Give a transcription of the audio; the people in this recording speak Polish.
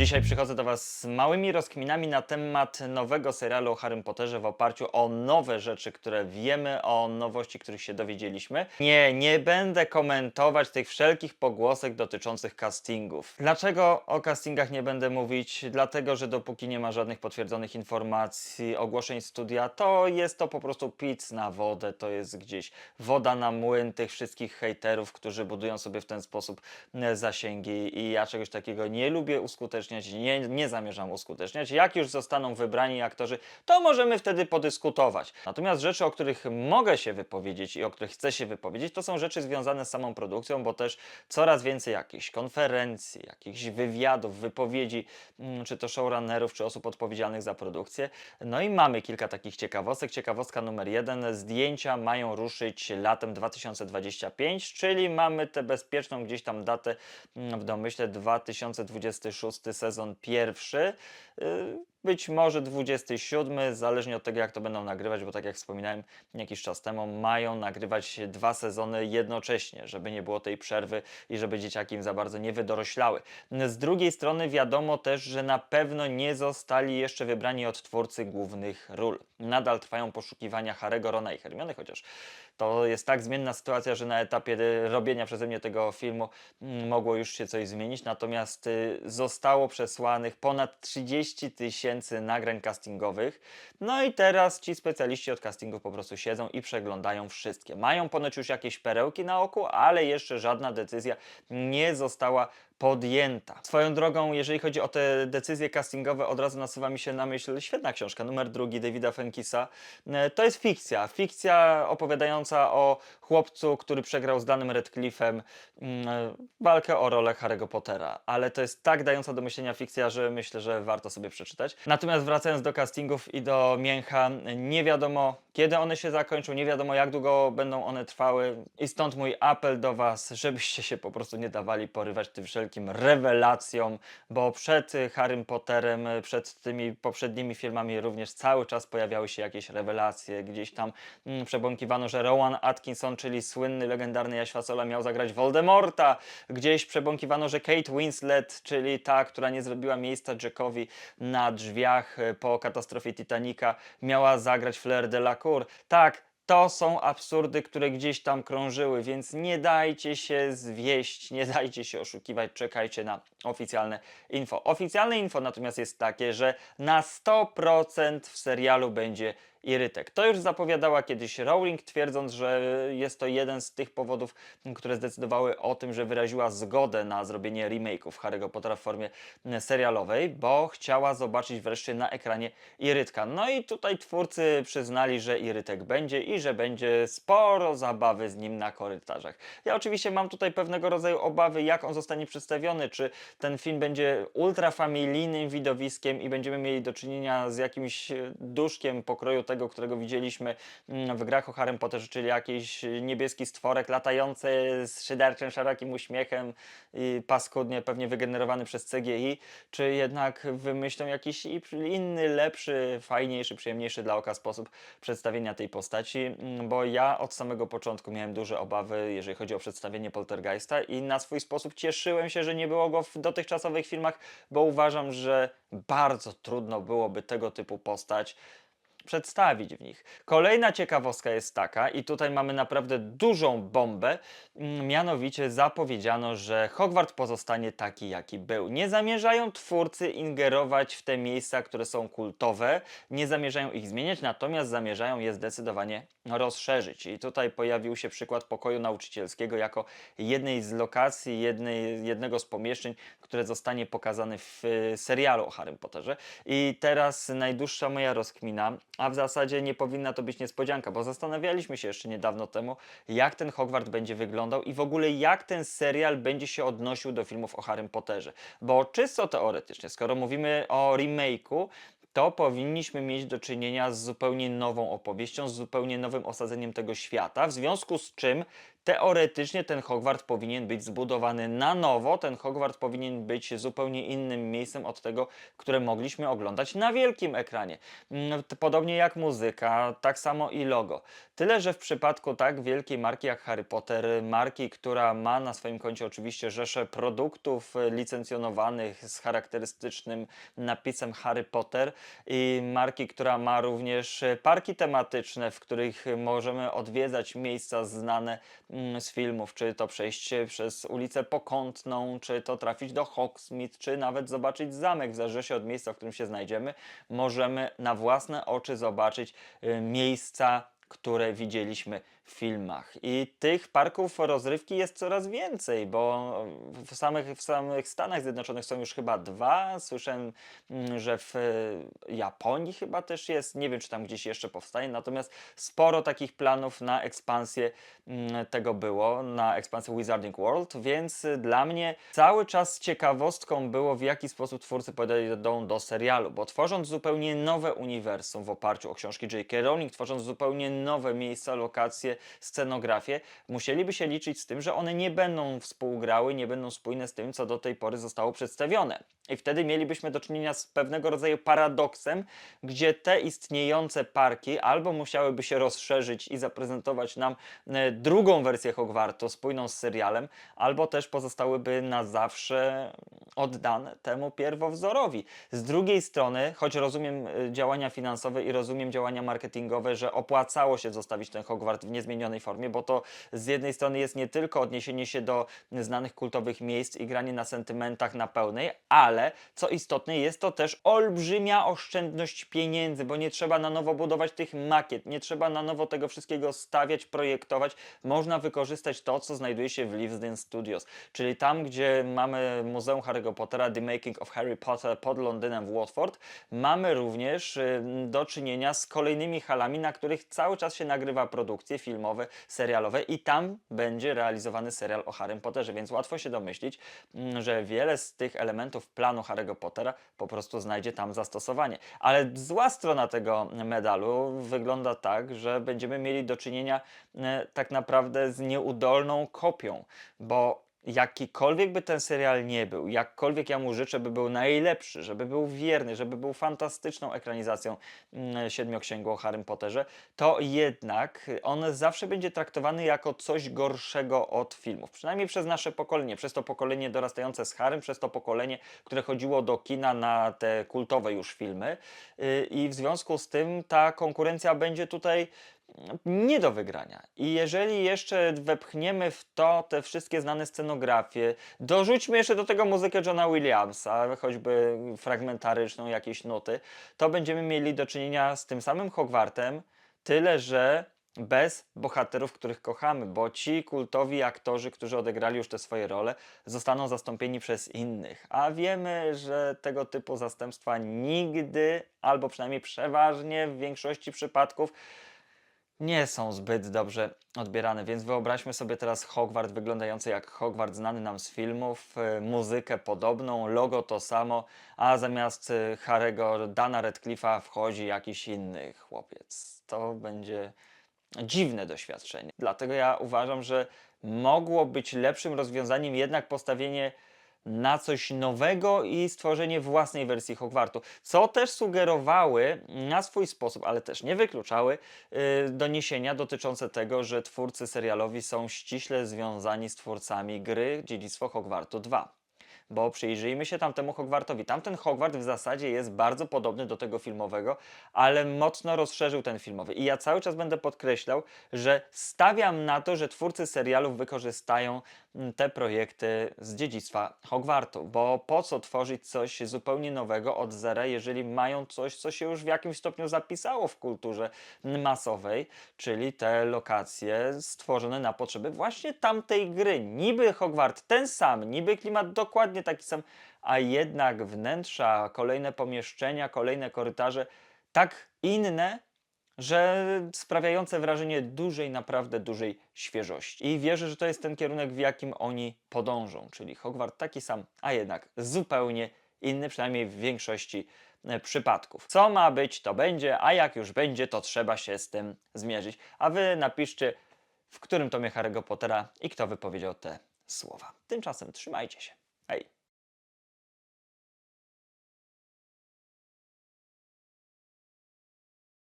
Dzisiaj przychodzę do Was z małymi rozkminami na temat nowego serialu o Harrym Potterze w oparciu o nowe rzeczy, które wiemy, o nowości, których się dowiedzieliśmy. Nie, nie będę komentować tych wszelkich pogłosek dotyczących castingów. Dlaczego o castingach nie będę mówić? Dlatego, że dopóki nie ma żadnych potwierdzonych informacji, ogłoszeń studia, to jest to po prostu pic na wodę, to jest gdzieś woda na młyn tych wszystkich hejterów, którzy budują sobie w ten sposób e, zasięgi i ja czegoś takiego nie lubię uskuteczniać, nie, nie zamierzam uskuteczniać. Jak już zostaną wybrani aktorzy, to możemy wtedy podyskutować. Natomiast rzeczy, o których mogę się wypowiedzieć i o których chcę się wypowiedzieć, to są rzeczy związane z samą produkcją, bo też coraz więcej jakichś konferencji, jakichś wywiadów, wypowiedzi, mm, czy to showrunnerów, czy osób odpowiedzialnych za produkcję. No i mamy kilka takich ciekawostek. Ciekawostka numer jeden. Zdjęcia mają ruszyć latem 2025, czyli mamy tę bezpieczną gdzieś tam datę mm, w domyśle 2026 sezon pierwszy. y, Być może 27, zależnie od tego, jak to będą nagrywać, bo tak jak wspominałem jakiś czas temu, mają nagrywać dwa sezony jednocześnie, żeby nie było tej przerwy i żeby dzieciaki im za bardzo nie wydoroślały. Z drugiej strony wiadomo też, że na pewno nie zostali jeszcze wybrani od twórcy głównych ról. Nadal trwają poszukiwania Harego, Rona i Hermiony, chociaż to jest tak zmienna sytuacja, że na etapie robienia przeze mnie tego filmu mm, mogło już się coś zmienić, natomiast y, zostało przesłanych ponad 30 tysięcy nagrań castingowych. No i teraz ci specjaliści od castingów po prostu siedzą i przeglądają wszystkie. Mają ponoć już jakieś perełki na oku, ale jeszcze żadna decyzja nie została podjęta. Swoją drogą, jeżeli chodzi o te decyzje castingowe, od razu nasuwa mi się na myśl świetna książka, numer drugi Davida Fenkisa. E, To jest fikcja. Fikcja opowiadająca o chłopcu, który przegrał z danym Redcliffe'em mm, e, walkę o rolę Harry'ego Pottera. Ale to jest tak dająca do myślenia fikcja, że myślę, że warto sobie przeczytać. Natomiast wracając do castingów i do mięcha, nie wiadomo kiedy one się zakończą, nie wiadomo jak długo będą one trwały. I stąd mój apel do Was, żebyście się po prostu nie dawali porywać tym wszelkim rewelacjom, bo przed Harrym Potterem, przed tymi poprzednimi filmami również cały czas pojawiały się jakieś rewelacje, gdzieś tam mm, przebąkiwano, że Rowan Atkinson, czyli słynny, legendarny Jaś Fasola miał zagrać Voldemorta, gdzieś przebąkiwano, że Kate Winslet, czyli ta, która nie zrobiła miejsca Jackowi na drzwiach po katastrofie Titanica, miała zagrać Fleur de la Cour. Tak, to są absurdy, które gdzieś tam krążyły, więc nie dajcie się zwieść, nie dajcie się oszukiwać, czekajcie na oficjalne info. Oficjalne info natomiast jest takie, że na 100% w serialu będzie Irytek. To już zapowiadała kiedyś Rowling, twierdząc, że jest to jeden z tych powodów, które zdecydowały o tym, że wyraziła zgodę na zrobienie remake'ów Harry'ego Pottera w formie serialowej, bo chciała zobaczyć wreszcie na ekranie Irytka. No i tutaj twórcy przyznali, że Irytek będzie i że będzie sporo zabawy z nim na korytarzach. Ja oczywiście mam tutaj pewnego rodzaju obawy, jak on zostanie przedstawiony, czy ten film będzie ultrafamilijnym widowiskiem i będziemy mieli do czynienia z jakimś e, duszkiem pokroju tego, którego widzieliśmy mm, w grach o Harrym Potterze, czyli jakiś niebieski stworek latający z szyderczym, szerokim uśmiechem paskudnie pewnie wygenerowany przez CGI, czy jednak wymyślą jakiś inny, lepszy, fajniejszy, przyjemniejszy dla oka sposób przedstawienia tej postaci, mm, bo ja od samego początku miałem duże obawy, jeżeli chodzi o przedstawienie Poltergeista i na swój sposób cieszyłem się, że nie było go w dotychczasowych filmach, bo uważam, że bardzo trudno byłoby tego typu postać przedstawić w nich. Kolejna ciekawostka jest taka, i tutaj mamy naprawdę dużą bombę, mm, mianowicie zapowiedziano, że Hogwart pozostanie taki, jaki był. Nie zamierzają twórcy ingerować w te miejsca, które są kultowe, nie zamierzają ich zmieniać, natomiast zamierzają je zdecydowanie rozszerzyć. I tutaj pojawił się przykład pokoju nauczycielskiego jako jednej z lokacji, jednej, jednego z pomieszczeń, które zostanie pokazane w e, serialu o Harrym Potterze. I teraz najdłuższa moja rozkmina, a w zasadzie nie powinna to być niespodzianka, bo zastanawialiśmy się jeszcze niedawno temu, jak ten Hogwart będzie wyglądał i w ogóle jak ten serial będzie się odnosił do filmów o Harrym Potterze. Bo czysto teoretycznie, skoro mówimy o remake'u, to powinniśmy mieć do czynienia z zupełnie nową opowieścią, z zupełnie nowym osadzeniem tego świata, w związku z czym teoretycznie ten Hogwart powinien być zbudowany na nowo, ten Hogwart powinien być zupełnie innym miejscem od tego, które mogliśmy oglądać na wielkim ekranie. T- Podobnie jak muzyka, tak samo i logo. Tyle, że w przypadku tak wielkiej marki jak Harry Potter, marki, która ma na swoim koncie oczywiście rzeszę produktów e, licencjonowanych z charakterystycznym napisem Harry Potter i marki, która ma również e, parki tematyczne, w których możemy odwiedzać miejsca znane z filmów, czy to przejście przez ulicę Pokątną, czy to trafić do Hogsmeade, czy nawet zobaczyć zamek, w zależności od miejsca, w którym się znajdziemy, możemy na własne oczy zobaczyć y, miejsca, które widzieliśmy filmach. I tych parków rozrywki jest coraz więcej, bo w samych, w samych Stanach Zjednoczonych są już chyba dwa. Słyszałem, mm, że w e, Japonii chyba też jest. Nie wiem, czy tam gdzieś jeszcze powstanie. Natomiast sporo takich planów na ekspansję mm, tego było, na ekspansję Wizarding World, więc y, dla mnie cały czas ciekawostką było, w jaki sposób twórcy podejdą do serialu, bo tworząc zupełnie nowe uniwersum w oparciu o książki J.K. Rowling, tworząc zupełnie nowe miejsca, lokacje, scenografię, musieliby się liczyć z tym, że one nie będą współgrały, nie będą spójne z tym, co do tej pory zostało przedstawione. I wtedy mielibyśmy do czynienia z pewnego rodzaju paradoksem, gdzie te istniejące parki albo musiałyby się rozszerzyć i zaprezentować nam e, drugą wersję Hogwartu spójną z serialem, albo też pozostałyby na zawsze oddane temu pierwowzorowi. Z drugiej strony, choć rozumiem e, działania finansowe i rozumiem działania marketingowe, że opłacało się zostawić ten Hogwart w niezmienionej formie, bo to z jednej strony jest nie tylko odniesienie się do znanych kultowych miejsc i granie na sentymentach na pełnej, ale co istotne, jest to też olbrzymia oszczędność pieniędzy, bo nie trzeba na nowo budować tych makiet, nie trzeba na nowo tego wszystkiego stawiać, projektować. Można wykorzystać to, co znajduje się w Leavesden Studios, czyli tam, gdzie mamy Muzeum Harry'ego Pottera, The Making of Harry Potter pod Londynem w Watford, mamy również y, do czynienia z kolejnymi halami, na których cały czas się nagrywa produkcje filmowe, serialowe i tam będzie realizowany serial o Harrym Potterze, więc łatwo się domyślić, mm, że wiele z tych elementów planu Harry'ego Pottera po prostu znajdzie tam zastosowanie. Ale zła strona tego medalu wygląda tak, że będziemy mieli do czynienia e, tak naprawdę z nieudolną kopią, bo jakikolwiek by ten serial nie był, jakkolwiek ja mu życzę, by był najlepszy, żeby był wierny, żeby był fantastyczną ekranizacją mm, Siedmioksięgu o Harrym Potterze, to jednak on zawsze będzie traktowany jako coś gorszego od filmów. Przynajmniej przez nasze pokolenie, przez to pokolenie dorastające z Harrym, przez to pokolenie, które chodziło do kina na te kultowe już filmy. Yy, I w związku z tym ta konkurencja będzie tutaj nie do wygrania. I jeżeli jeszcze wepchniemy w to te wszystkie znane scenografie, dorzućmy jeszcze do tego muzykę Johna Williamsa, choćby fragmentaryczną, jakieś nuty, to będziemy mieli do czynienia z tym samym Hogwartem, tyle że bez bohaterów, których kochamy, bo ci kultowi aktorzy, którzy odegrali już te swoje role, zostaną zastąpieni przez innych. A wiemy, że tego typu zastępstwa nigdy, albo przynajmniej przeważnie w większości przypadków, nie są zbyt dobrze odbierane, więc wyobraźmy sobie teraz Hogwart wyglądający jak Hogwart znany nam z filmów, y, muzykę podobną, logo to samo, a zamiast y, Harego Dana Radcliffe'a wchodzi jakiś inny chłopiec. To będzie dziwne doświadczenie. Dlatego ja uważam, że mogło być lepszym rozwiązaniem jednak postawienie na coś nowego i stworzenie własnej wersji Hogwartu, co też sugerowały na swój sposób, ale też nie wykluczały yy, doniesienia dotyczące tego, że twórcy serialowi są ściśle związani z twórcami gry Dziedzictwo Hogwartu 2 bo przyjrzyjmy się tamtemu Hogwartowi. Tamten Hogwart w zasadzie jest bardzo podobny do tego filmowego, ale mocno rozszerzył ten filmowy. I ja cały czas będę podkreślał, że stawiam na to, że twórcy serialów wykorzystają te projekty z dziedzictwa Hogwartu, bo po co tworzyć coś zupełnie nowego od zera, jeżeli mają coś, co się już w jakimś stopniu zapisało w kulturze masowej, czyli te lokacje stworzone na potrzeby właśnie tamtej gry. Niby Hogwart ten sam, niby klimat dokładnie taki sam, a jednak wnętrza, kolejne pomieszczenia, kolejne korytarze tak inne, że sprawiające wrażenie dużej, naprawdę dużej świeżości. I wierzę, że to jest ten kierunek, w jakim oni podążą, czyli Hogwart taki sam, a jednak zupełnie inny, przynajmniej w większości e, przypadków. Co ma być, to będzie, a jak już będzie, to trzeba się z tym zmierzyć. A wy napiszcie w którym tomie Harry'ego Pottera i kto wypowiedział te słowa. Tymczasem trzymajcie się. Hej!